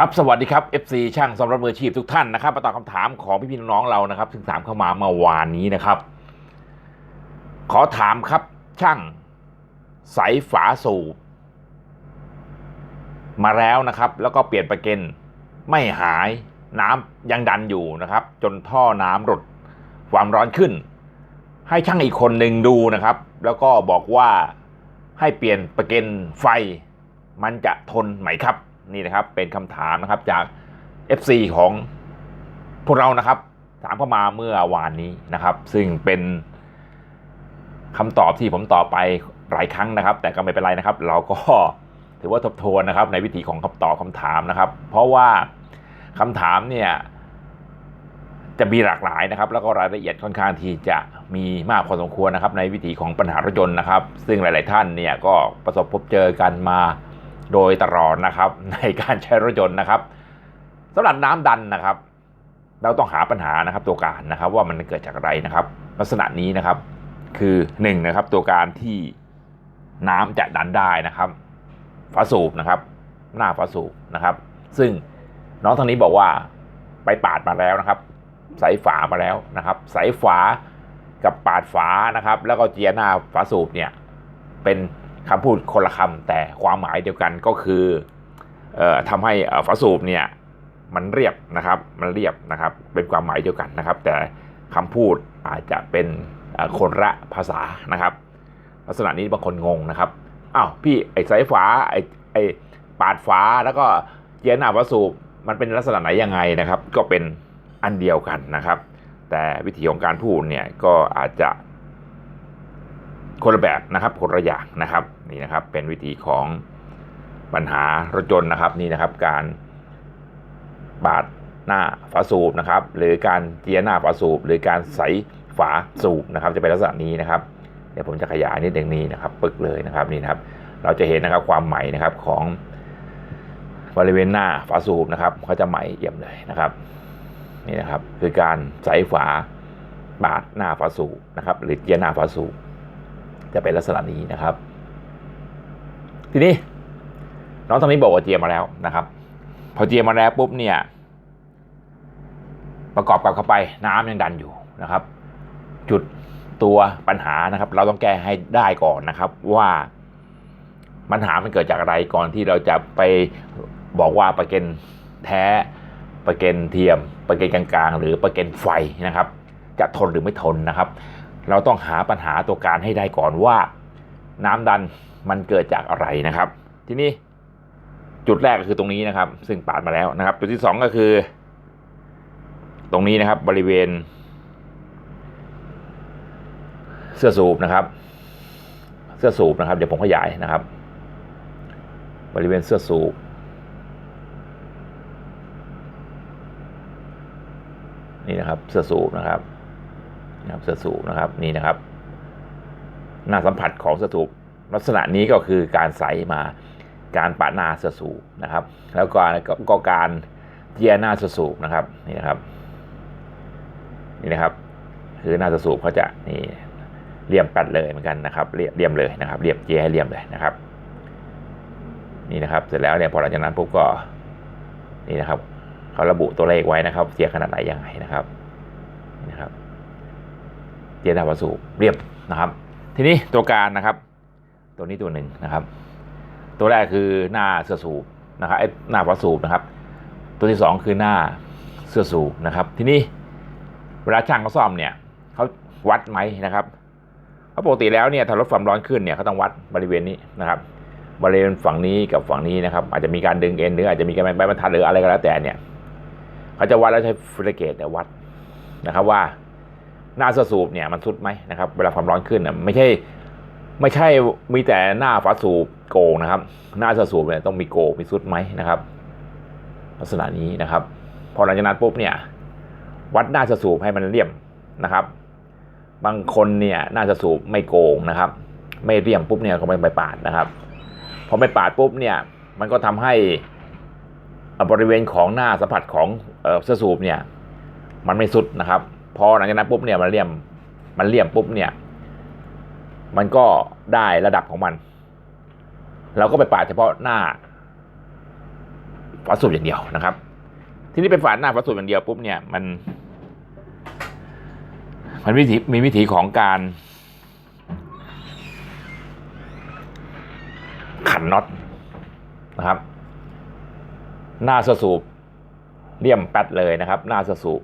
ครับสวัสดีครับ FC ช่างสำหรับมืออาชีพทุกท่านนะครับมาตอบคำถามของพี่พี่น้องๆเรานะครับซึ่งถามเข้ามาเมื่อวานนี้นะครับ ขอถามครับ ช่างใสฝาสูบมาแล้วนะครับ แล้วก็เปลี่ยนประเกนไม่หายน้ำยังดันอยู่นะครับ จนท่อน้ำหลดความร้อนขึ้น ให้ช่างอีกคนหนึ่งดูนะครับ แล้วก็บอกว่าให้เปลี่ยนประเกนไฟ มันจะทนไหมครับ นี่นะครับเป็นคำถามนะครับจาก FC ของพวกเรานะครับถามเข้ามาเมื่อวานนี้นะครับ ซึ่งเป็นคำตอบที่ผมตอบไปหลายครั้งนะครับ แต่ก็ไม่เป็นไรนะครับ เราก็ถือว่าทบทวนนะครับ ในวิธีของคำตอบคำถามนะครับ เพราะว่าคำถามเนี่ยจะมีหลากหลายนะครับ แล้วก็รายละเอียดค่อนข้างที่จะมีมากพอสมควรนะครับ ในวิธีของปัญหารถยนต์นะครับ ซึ่งหลาย ๆ ท่านเนี่ยก็ประสบพบเจอกันมา โดยตลอดนะครับ ในการใช้รถยนต์นะครับสำหรับน้ำดันนะครับ เราต้องหาปัญหานะครับตัวการนะครับว่ามันเกิดจากอะไรนะครับ ลักษณะนี้นะครับคือ1นนะครับตัวการที่น้ำจะดันได้นะครับฝาสูบนะครับ หน้าฝาสูบนะครับ ซึ่งน้องทางนี้บอกว่าไปปาดมาแล้วนะครับ ใส่ฝามาแล้วนะครับใส่ฝากับปาดฝานะครับ แล้วก็เจียหน้าฝาสูบเนี่ยเป็น คำพูดคนละคำแต่ความหมายเดียวกันก็คือเอ่อทำให้ฝาสูบเนี่ยมันเรียบนะครับมันเรียบนะครับเป็นความหมายเดียวกันนะครับ แต่คำพูดอาจจะเป็นคนละภาษานะครับ ลักษณะนี้บางคนงงนะครับอ้าวพี่ไอ้สายฝาไอ้ไอ้ปาดฝาแล้วก็เจียหน้าฝาสูบมันเป็นลักษณะไหนยังไงนะครับ ก็เป็นอันเดียวกันนะครับ แต่วิธีของการพูดเนี่ยก็อาจจะ คนละแบบนะครับคนละอย่างนะครับนี่นะครับเป็นวิธีของปัญหารถยนต์นะครับนี่นะครับ การปาดหน้าฝาสูบนะครับ หรือการเจียหน้าฝาสูบ หรือการใส่ฝาสูบนะครับ จะเป็นลักษณะนี้นะครับ เดี๋ยวผมจะขยายนิดนึงนี้นะครับ ปึกเลยนะครับนี่นะครับ เราจะเห็นนะครับความใหม่นะครับของบริเวณหน้าฝาสูบนะครับเขาจะใหม่เยี่ยมเลยนะครับนี่นะครับ คือการใส่ฝาบาดหน้าฝาสูบนะครับ หรือเจียหน้าฝาสูบ จะเป็นลักษณะนี้นะครับ ทีนี้น้องตอนนี้บอกว่าเจียมาแล้วนะครับ พอเจียมาแล้วปุ๊บเนี่ย ประกอบกับเข้าไปน้ำยังดันอยู่นะครับ จุดตัวปัญหานะครับ เราต้องแก้ให้ได้ก่อนนะครับ ว่าปัญหามันเกิดจากอะไรก่อนที่เราจะไปบอกว่าประเก็นแท้ประเก็นเทียม ประเก็นกลางๆ หรือประเก็นไฟนะครับ จะทนหรือไม่ทนนะครับ เราต้องหาปัญหาตัวการให้ได้ก่อนว่า น้ำดันมันเกิดจากอะไรนะครับ ทีนี้จุดแรกก็คือตรงนี้นะครับ ซึ่งปาดมาแล้วนะครับ จุดที่สองก็คือ ตรงนี้นะครับบริเวณ เสื้อสูบนะครับ เสื้อสูบนะครับ เดี๋ยวผมขยายนะครับ บริเวณเสื้อสูบนี่นะครับเสื้อสูบนะครับ นะครับเสื้อสูบนะครับนี่นะครับหน้าสัมผัสของเสื้อสูบลักษณะนี้ก็คือการใสมาการปาดหน้าเสื้อสูบนะครับ แล้วก็ก็การเจียหน้าเสื้อสูบนะครับนี่นะครับนี่นะครับ คือหน้าเสื้อสูบเขาจะนี่เลี่ยมปัดเลยเหมือนกันนะครับเรียบเลี่ยมเลยนะครับ เรียบเจียให้เลี่ยมเลยนะครับ นี่นะครับ เสร็จแล้วเนี่ยพอหลังจากนั้นปุ๊บก็นี่นะครับเขาระบุตัวเลขไว้นะครับเจียขนาดไหนยังไงนะครับนี่นะครับ จียดาวสูบเรียบนะครับ ทีนี้ตัวการนะครับ ตัวนี้ตัวหนึ่งนะครับ ตัวแรกคือหน้าเสื้อสูบนะครับไอ้หน้าฝาสูบนะครับ ตัวที่สองคือหน้าเสื้อสูบนะครับ ทีนี้เวลาช่างเขาซ่อมเนี่ยเขาวัดไหมนะครับเพราะปกติแล้วเนี่ยถ้ารถความร้อนขึ้นเนี่ยเขาต้องวัดบริเวณนี้นะครับ บริเวณฝั่งนี้กับฝั่งนี้นะครับ อาจจะมีการดึงเอ็นหรืออาจจะมีการใบบรรทัดหรืออะไรก็แล้วแต่เนี่ยเขาจะวัดแล้วใช้ฟิลเกตเนี่ยวัดนะครับว่า หน้าเสื้อสูบเนี่ยมันสุดไหมนะครับเวลาความร้อนขึ้นน่ะไม่ใช่ไม่ใช่มีแต่หน้าฝาสูบโกงนะครับ หน้าเสื้อสูบเนี่ยต้องมีโกงมีสุดไหมนะครับ ลักษณะนี้นะครับ พอหลังจากนั้นปุ๊บเนี่ยวัดหน้าเสื้อสูบให้มันเรียบนะครับ บางคนเนี่ยหน่าจะสูบไม่โกงนะครับ ไม่เรียมปุ๊บเนี่ยเขาไปปาดนะครับพอไปปาดปุ๊บเนี่ยมันก็ทำให้บริเวณของหน้าสัมผัสของเสื้อสูบเนี่ยมันไม่สุดนะครับ พอหลังจากนั้นปุ๊บเนี่ยมันเรียมมันเรียมปุ๊บเนี่ย มันก็ได้ระดับของมัน เราก็ไปปาดเฉพาะหน้าฝาสูบอย่างเดียวนะครับ ที่นี่เป็นฝาหน้าฝาสูบอย่างเดียวปุ๊บเนี่ยมัน มันวิธีมีวิธีของการขันน็อตนะครับ หน้าสสูบเลี่ยมแป๊ดเลยนะครับ หน้าสสูบ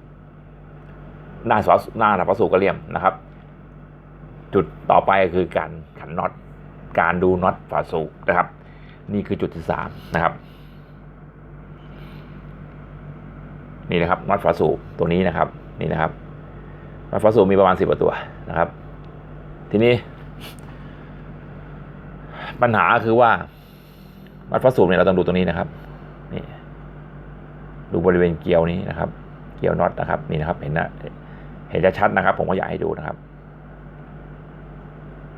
หน้าสวหน้าฝาสูบก็เลี่ยมนะครับ จุดต่อไปก็คือการขันน็อตการดูน็อตฝาสูบนะครับ นี่คือจุดที่สามนะครับ นี่นะครับน็อตฝาสูบตัวนี้นะครับ นี่นะครับน็อตฝาสูบมีประมาณสิบกว่าตัวนะครับ ทีนี้ ปัญหาคือว่าน็อตฝาสูบเนี่ยเราต้องดูตรงนี้นะครับ นี่ ดูบริเวณเกลียวนี้นะครับ เกลียวน็อตนะครับ นี่นะครับ เห็นนะ เห็นจะชัดนะครับ ผมก็อยากให้ดูนะครับ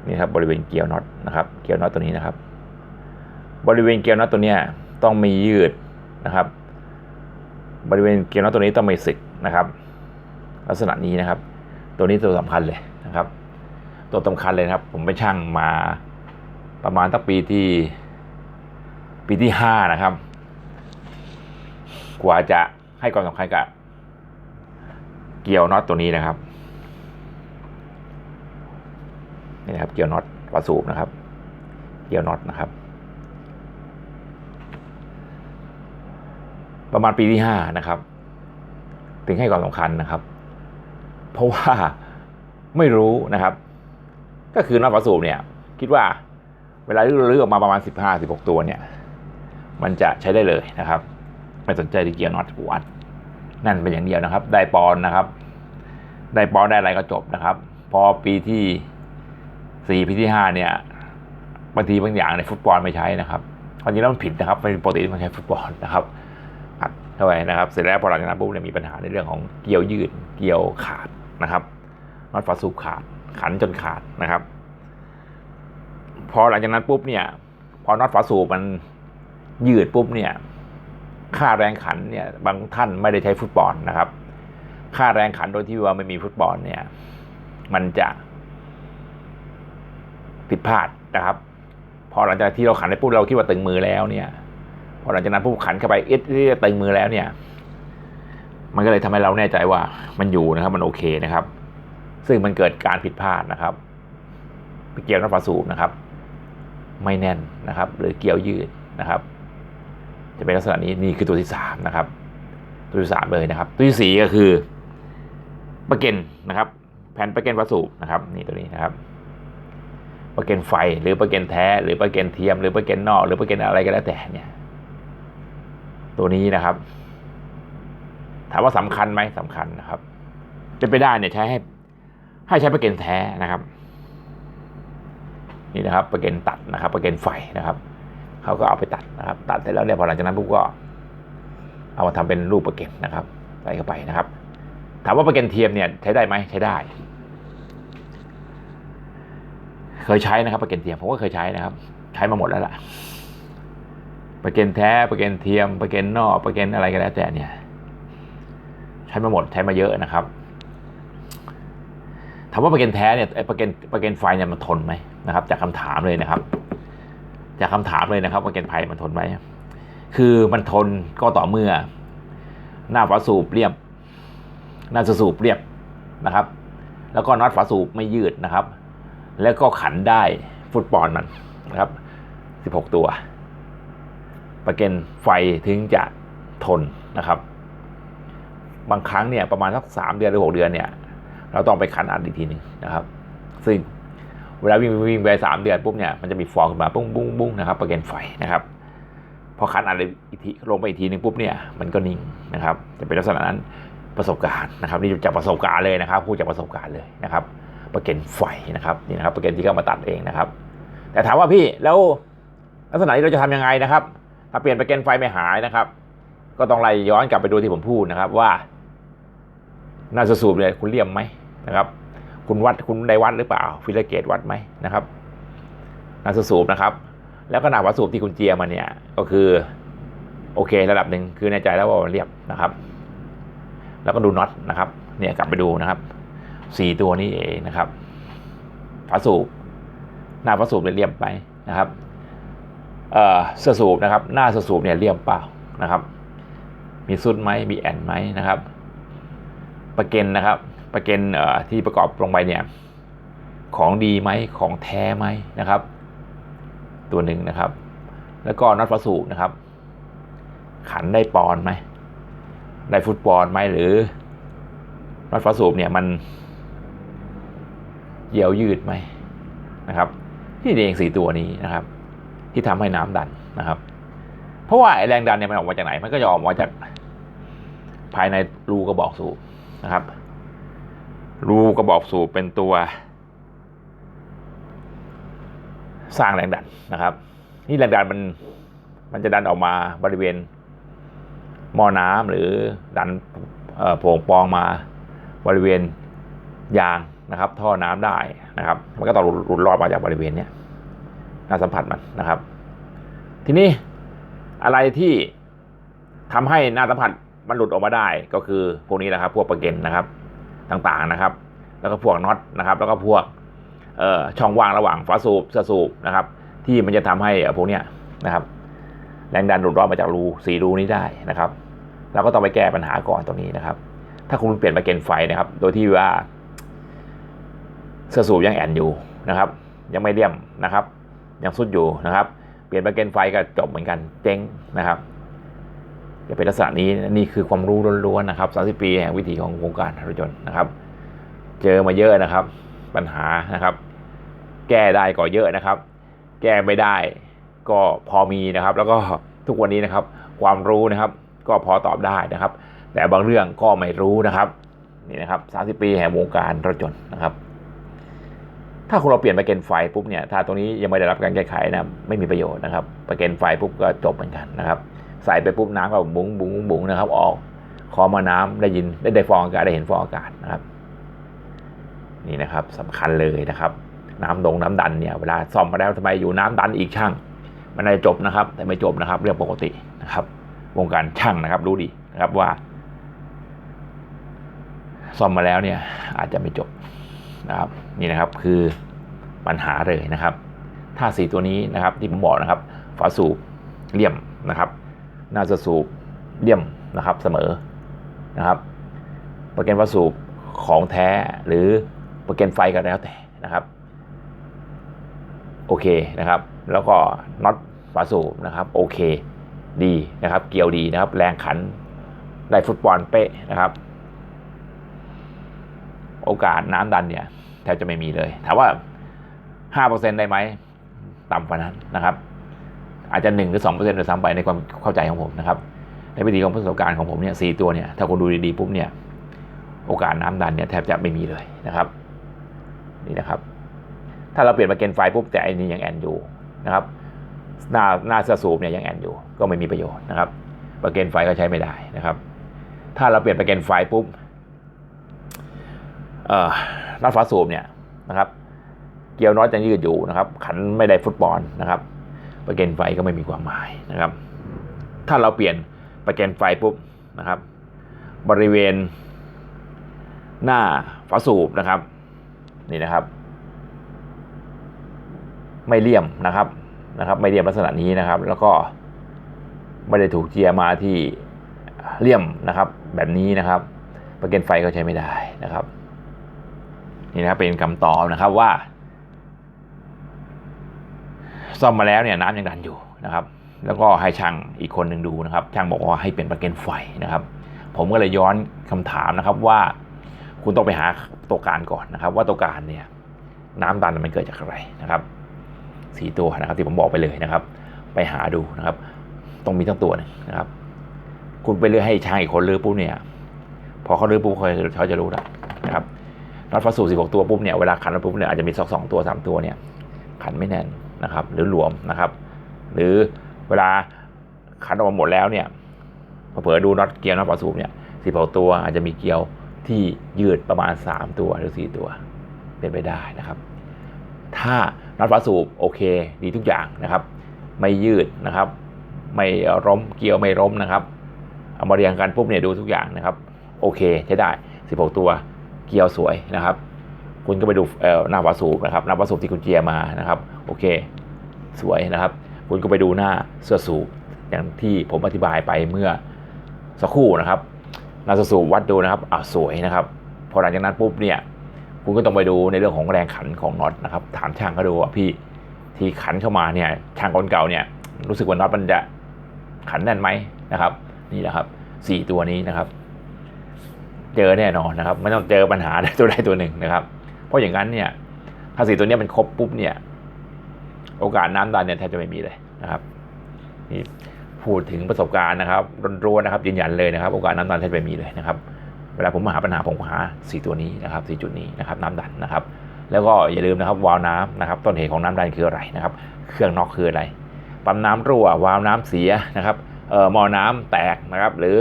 นี่ครับบริเวณเกลียวน็อตนะครับ เกลียวน็อตตัวนี้นะครับ บริเวณเกลียวน็อตตัวเนี้ยต้องมียืดนะครับ บริเวณเกลียวน็อตตัวนี้ต้องมีสึกนะครับ ลักษณะนี้นะครับ ตัวนี้ตัวสำคัญเลยนะครับ ตัวสำคัญเลยครับ ผมไปช่างมาประมาณตั้งปีที่ปีที่ห้านะครับ กว่าจะให้ความสำคัญกับ เกียวน็อตตัวนี้นะครับนี่นะครับเกียวน็อตฝาสูบนะครับ เกียวน็อตนะครับ ประมาณปีที่ห้านะครับ ถึงให้ความสำคัญนะครับ เพราะว่าไม่รู้นะครับ ก็คือน็อตฝาสูบเนี่ย คิดว่าเวลาเลือกออกมาประมาณสิบห้าสิบหกตัวเนี่ย มันจะใช้ได้เลยนะครับ ไม่สนใจที่เกียร์น็อตวัด นั่นเป็นอย่างเดียวนะครับ ได้ปอนนะครับ ได้ปอนได้อะไรก็จบนะครับ พอปีที่สี่ปีที่ห้าเนี่ยบางทีบางอย่างในฟุตบอลไม่ใช้นะครับความจริงแล้วมันผิดนะครับเป็นปกติที่มันใช้ฟุตบอลนะครับอัดเข้าไปนะครับ เสร็จแล้วพอหลังจากนั้นปุ๊บเนี่ยมีปัญหาในเรื่องของเกลียวยืดเกลียวขาดนะครับน็อตฝาสูบขาด ขันจนขาดนะครับ พอหลังจากนั้นปุ๊บเนี่ย พอน็อตฝาสูบมันยืดปุ๊บเนี่ย ค่าแรงขันเนี่ยบางท่านไม่ได้ใช้ฟุตบอลนะครับ ค่าแรงขันโดยที่ว่าไม่มีฟุตบอลเนี่ย มันจะผิดพลาดนะครับ พอหลังจากที่เราขันไปปุ๊บเราคิดว่าตึงมือแล้วเนี่ยพอหลังจากนั้นปุ๊บขันเข้าไปเอ๊ะที่ตึงมือแล้วเนี่ย มันก็เลยทำให้เราแน่ใจว่ามันอยู่นะครับ มันโอเคนะครับ ซึ่งมันเกิดการผิดพลาดนะครับไปเกี่ยวน็อตฝาสูบนะครับ ไม่แน่นนะครับ หรือเกี่ยวยืดนะครับ จะเป็นลักษณะนี้นี่คือตัวที่สามนะครับตัวที่สามเลยนะครับ ตัวที่สี่ก็คือประเก็นนะครับ แผ่นประเก็นวัสดุนะครับนี่ตัวนี้นะครับประเก็นไฟหรือประเก็นแท้ หรือประเก็นเทียม หรือประเก็นนอก หรือประเก็นอะไรก็แล้วแต่เนี่ย ตัวนี้นะครับ ถามว่าสำคัญไหมสำคัญนะครับเป็นไปได้เนี่ยใช้ให้ ให้ใช้ประเก็นแท้นะครับ นี่นะครับ ประเก็นตัดนะครับ ประเก็นไฟนะครับ เขาก็เอาไปตัดนะครับ ตัดเสร็จแล้วเนี่ยพอหลังจากนั้นปุ๊บก็ เอามาทำเป็นรูปประเก็นนะครับใส่เข้าไปนะครับ ถามว่าประเก็นเทียมเนี่ยใช้ได้ไหมใช้ได้ เคยใช้นะครับประเก็นเทียมผมก็เคยใช้นะครับ ใช้มาหมดแล้วล่ะประเก็นแท้ประเก็นเทียมประเก็นนอกประเก็นอะไรก็แล้วแต่เนี่ย ใช้มาหมดใช้มาเยอะนะครับถามว่าประเก็นแท้เนี่ยประเก็นประเก็นไฟเนี่ยมันทนไหมนะครับ จากคำถามเลยนะครับ จากคำถามเลยนะครับประเก็นไฟมันทนไหมคือมันทนก็ต่อเมื่อ หน้าฝาสูบเรียบ หน้าสูบเรียบนะครับ แล้วก็น็อตฝาสูบไม่ยืดนะครับ แล้วก็ขันได้ฟุตบอลมันนะครับ 16 ตัว ประเก็นไฟถึงจะทนนะครับ บางครั้งเนี่ยประมาณสักสามเดือนหรือหกเดือนเนี่ย เราต้องไปขันอัดอีกทีหนึ่งนะครับ ซึ่ง เวลาวิ่งวิ่งไปสามเดือนปุ๊บเนี่ยมันจะมีฟองขึ้นมาปุ้งปุ้งปุ้งนะครับประเก็นไฟนะครับพอคันอะไรอีกทีลงไปอีกทีหนึ่งปุ๊บเนี่ยมันก็นิ่งนะครับจะเป็นลักษณะนั้นประสบการณ์นะครับนี่จากประสบการณ์เลยนะครับพูดจากประสบการณ์เลยนะครับประเก็นไฟนะครับนี่นะครับประเก็นที่เขามาตัดเองนะครับ แต่ถามว่าพี่แล้วลักษณะนี้เราจะทำยังไงนะครับ ถ้าเปลี่ยนประเก็นไฟไม่หายนะครับ ก็ต้องไล่ย้อนกลับไปดูที่ผมพูดนะครับว่าน่าจะสูบเลยคุณเลี่ยมไหมนะครับ คุณวัดคุณได้วัดหรือเปล่า ฟิลเกตวัดไหมนะครับน่าสูบนะครับ แล้วก็หนาวัดสูบที่คุณเจียมาเนี่ยก็คือ โอเคระดับหนึ่งคือในใจแล้วว่าเรียบนะครับ แล้วก็ดูน็อตนะครับ เนี่ยกลับไปดูนะครับสี่ตัวนี้เองนะครับฝาสูบหน้าฝาสูบเนี่ยเรียบไปนะครับเอ่อเสื้อสูบนะครับ หน้าเสื้อสูบเนี่ยเรียบเปล่านะครับ มีซุดไหมมีแอนไหมนะครับ ประเก็นนะครับ ประเก็นที่ประกอบลงไปเนี่ยของดีไหมของแท้ไหมนะครับ ตัวหนึ่งนะครับ แล้วก็น็อตฟาสูบนะครับ ขันได้ปอนไหมได้ฟุตบอลไหมหรือน็อตฟาสูบเนี่ยมันเยี่ยวยืดไหมนะครับที่เองสี่ตัวนี้นะครับ ที่ทำให้น้ำดันนะครับ เพราะว่าแรงดันเนี่ยมันออกมาจากไหนมันก็จะออกมาจากภายในรูกระบอกสูบนะครับ รูกระบอกสูบเป็นตัว สร้างแรงดันนะครับ นี่แรงดันมันมันจะดันออกมาบริเวณหม้อน้ำหรือดันโป่งปองมาบริเวณยางนะครับ ท่อน้ำได้นะครับ มันก็ต้องหลุดรอดมาจากบริเวณเนี้ยหน้าสัมผัสมันนะครับ ทีนี้อะไรที่ทำให้หน้าสัมผัสมันหลุดออกมาได้ก็คือพวกนี้นะครับ พวกประเก็นนะครับ ต่างๆนะครับ แล้วก็พวกน็อตนะครับ แล้วก็พวกช่องว่างระหว่างฝาสูบเสื้อสูบนะครับ ที่มันจะทำให้พวกเนี้ยนะครับ แรงดันหลุดรอดมาจากรูสี่รูนี้ได้นะครับเราก็ต้องไปแก้ปัญหาก่อนตรงนี้นะครับ ถ้าคุณเปลี่ยนไปเกณฑ์ไฟนะครับ โดยที่ว่าเสื้อสูบยังแอนอยู่นะครับ ยังไม่เลี่ยมนะครับ ยังสุดอยู่นะครับ เปลี่ยนไปเกณฑ์ไฟก็จบเหมือนกันเจ๊งนะครับ จะเป็นลักษณะนี้นี่คือความรู้ล้วนๆนะครับ 30 ปีแห่งวิถีของวงการรถยนต์นะครับ เจอมาเยอะนะครับ ปัญหานะครับ แก้ได้ก็เยอะนะครับ แก้ไม่ได้ก็พอมีนะครับ แล้วก็ทุกวันนี้นะครับ ความรู้นะครับ ก็พอตอบได้นะครับ แต่บางเรื่องก็ไม่รู้นะครับนี่นะครับ 30 ปีแห่งวงการรถยนต์นะครับ ถ้าคุณเราเปลี่ยนไปเกณฑ์ไฟปุ๊บเนี่ยถ้าตรงนี้ยังไม่ได้รับการแก้ไขนะไม่มีประโยชน์นะครับไปเกณฑ์ไฟปุ๊บก็จบเหมือนกันนะครับ ใส่ไปปุ๊บน้ำก็บุ้งบุ้งบุ้งนะครับ ออกคอมาน้ำได้ยินได้ได้ฟองอากาศได้เห็นฟองอากาศนะครับ นี่นะครับสำคัญเลยนะครับ น้ำดงน้ำดันเนี่ยเวลาซ่อมมาแล้วทำไมอยู่น้ำดันอีกช่าง มันได้จบนะครับ แต่ไม่จบนะครับ เรื่องปกตินะครับ วงการช่างนะครับ รู้ดีนะครับว่าซ่อมมาแล้วเนี่ย อาจจะไม่จบนะครับ นี่นะครับคือปัญหาเลยนะครับ ถ้าสีตัวนี้นะครับที่ผมบอกนะครับ ฝาสูบเลี่ยมนะครับ น้าจะสูบเลี่ยมนะครับเสมอนะครับประกันฝาสูบของแท้หรือประกันไฟก็แล้วแต่นะครับโอเคนะครับ แล้วก็น็อตฝาสูบนะครับโอเคดีนะครับ เกี่ยวดีนะครับ แรงขันได้ฟุตบอลเป๊ะนะครับ โอกาสน้ำดันเนี่ยแทบจะไม่มีเลย ถามว่าห้าเปอร์เซ็นได้ไหมต่ำกว่านั้นนะครับ อาจจะหนึ่งหรือสองเปอร์เซ็นต์โดยซ้ำไปในความเข้าใจของผมนะครับในวิธีของประสบการณ์ของผมเนี่ยสี่ตัวเนี่ยถ้าคุณดูดีๆปุ๊บเนี่ยโอกาสน้ำดันเนี่ยแทบจะไม่มีเลยนะครับนี่นะครับ ถ้าเราเปลี่ยนมาเกณฑ์ไฟปุ๊บแต่อันนี้ยังแอนอยู่นะครับหน้าหน้าเสื้อสูบเนี่ยยังแอนอยู่ ก็ไม่มีประโยชน์นะครับประเกณฑ์ไฟก็ใช้ไม่ได้นะครับ ถ้าเราเปลี่ยนประเกณฑ์ไฟปุ๊บเอ่อน็อตฝาสูบเนี่ยนะครับ เกียวน็อตยังยืดอยู่นะครับ ขันไม่ได้ฟุตบอลนะครับ ประเกณฑ์ไฟก็ไม่มีความหมายนะครับ ถ้าเราเปลี่ยนประเกณฑ์ไฟปุ๊บนะครับ บริเวณ หน้าฝาสูบนะครับ นี่นะครับ ไม่เลี่ยมนะครับนะครับ ไม่เลี่ยมลักษณะนี้นะครับ แล้วก็ไม่ได้ถูกเจียมาที่เลี่ยมนะครับ แบบนี้นะครับ ประเกณฑ์ไฟก็ใช้ไม่ได้นะครับ นี่นะครับเป็นคำตอบนะครับว่า ซ่อมมาแล้วเนี่ยน้ำยังดันอยู่นะครับแล้วก็ให้ช่างอีกคนหนึ่งดูนะครับ ช่างบอกว่าให้เป็นประเกณฑ์ไฟนะครับ ผมก็เลยย้อนคำถามนะครับว่า คุณต้องไปหาตัวการก่อนนะครับ ว่าตัวการเนี่ยน้ำดันมันเกิดจากอะไรนะครับสีตัวนะครับที่ผมบอกไปเลยนะครับ ไปหาดูนะครับต้องมีทั้งตัวนึงนะครับ คุณไปเลือกให้ช่างอีกคนเลือกปุ๊บเนี่ย พอเขาเลือกปุ๊บเขาจะรู้แล้วนะครับน็อตฟาสูสิบหกตัวปุ๊บเนี่ยเวลาขันแล้วปุ๊บเนี่ยอาจจะมีสองสองตัวสามตัวเนี่ยขันไม่แน่น นะครับหรือหลวมนะครับ หรือเวลาขันออกมาหมดแล้วเนี่ยพอเผลอดูน็อตเกียร์น็อตฝาสูบเนี่ยสิบหกตัวอาจจะมีเกียวที่ยืดประมาณสามตัวหรือสี่ตัวเป็นไปได้นะครับ ถ้าน็อตฝาสูบโอเคดีทุกอย่างนะครับ ไม่ยืดนะครับ ไม่ล้มเกียวไม่ล้มนะครับเอามาเรียงกันปุ๊บเนี่ยดูทุกอย่างนะครับ โอเคใช้ได้ 16 ตัวเกียวสวยนะครับ คุณก็ไปดูเอ่อหน้าฝาสูบนะครับหน้าฝาสูบที่คุณเจียมานะครับ โอเค สวยนะครับ คุณก็ไปดูหน้าเสื้อสูบอย่างที่ผมอธิบายไปเมื่อสักครู่นะครับหน้าเสื้อสูบวัดดูนะครับอ่าสวยนะครับ พอหลังจากนั้นปุ๊บเนี่ยคุณก็ต้องไปดูในเรื่องของแรงขันของน็อตนะครับ ถามช่างเขาดูว่าพี่ที่ขันเข้ามาเนี่ยช่างคนเก่าเนี่ยรู้สึกว่าน็อตมันจะขันแน่นไหมนะครับ นี่แหละครับสี่ตัวนี้นะครับ เจอแน่นอนนะครับ ไม่ต้องเจอปัญหาตัวใดตัวหนึ่งนะครับ ราะอย่างนั้นเนี่ยถ้าสี่ตัวนี้ยมันครบปุ๊บเนี่ยโอกาสน้ำดันเนี่ยแทบจะไม่มีเลยนะครับนี่พูดถึงประสบการณ์นะครับร้วนๆนะครับยืนยันเลยนะครับ โอกาสน้ำดันแทบจะไม่มีเลยนะครับ เวลาผมมาหาปัญหาผมหาสี่ตัวนี้นะครับสี่จุดนี้นะครับน้ำดันนะครับ แล้วก็อย่าลืมนะครับวาล์วน้ำนะครับ ต้นเหตุของน้ำดันคืออะไรนะครับ เครื่องน็อกคืออะไรปั๊มน้ำรั่ววาล์วน้ำเสียนะครับเอ่อม้อน้ำแตกนะครับ หรือ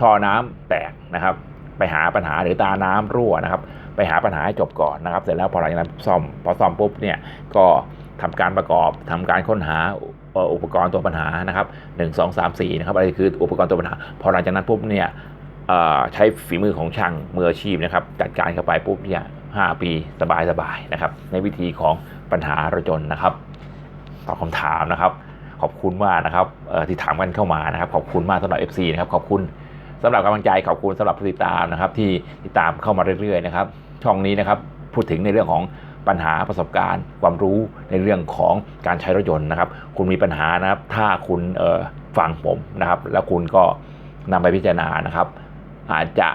ท่อน้ำแตกนะครับ ไปหาปัญหาหรือตาน้ำรั่วนะครับ ไปหาปัญหาให้จบก่อนนะครับ เสร็จแล้วพอหลังจากนั้นซ่อม พอซ่อมปุ๊บเนี่ยก็ทำการประกอบทำการค้นหาอุปกรณ์ตัวปัญหานะครับหนึ่งสองสามสี่นะครับอะไรคืออุปกรณ์ตัวปัญหา พอหลังจากนั้นปุ๊บเนี่ยใช้ฝีมือของช่างมืออาชีพนะครับจัดการเข้าไปปุ๊บเนี่ยห้าปีสบายสบายนะครับ ในวิธีของปัญหารถยนต์นะครับตอบคำถามนะครับ ขอบคุณมากนะครับที่ถามกันเข้ามานะครับ ขอบคุณมากสำหรับ FC นะครับขอบคุณสำหรับกำลังใจขอบคุณสำหรับผู้ติดตามนะครับ ที่ติดตามเข้ามาเรื่อยๆนะครับ ช่องนี้นะครับพูดถึงในเรื่องของปัญหาประสบการณ์ ความรู้ในเรื่องของการใช้รถยนต์นะครับ คุณมีปัญหานะครับ ถ้าคุณฟังผมนะครับ แล้วคุณก็นำไปพิจารณานะครับ อาจจะ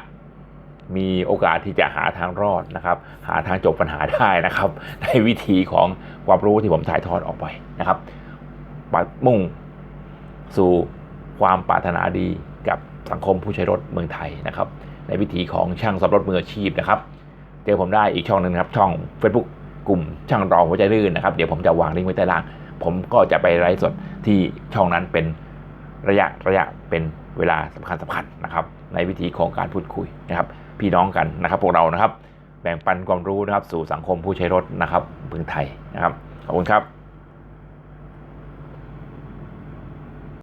มีโอกาสที่จะหาทางรอดนะครับ หาทางจบปัญหาได้นะครับ ในวิธีของความรู้ที่ผมถ่ายทอดออกไปนะครับปมุ่งสู่ความปรารถนาดีกับสังคมผู้ใช้รถเมืองไทยนะครับ ในวิธีของช่างสับรถมืออาชีพนะครับ เจอผมได้อีกช่องหนึ่งครับช่อง Facebook กลุ่มช่างรอหัวใจลื่นนะครับ เดี๋ยวผมจะวางลิงก์ไว้ใต้ล่าง ผมก็จะไปไลฟ์สดที่ช่องนั้นเป็นระยะระยะเป็นเวลาสำคัญสำคัญนะครับ ในวิธีของการพูดคุยนะครับ พี่น้องกันนะครับ พวกเรานะครับ แบ่งปันความรู้นะครับ สู่สังคมผู้ใช้รถนะครับเมืองไทยนะครับขอบคุณครับ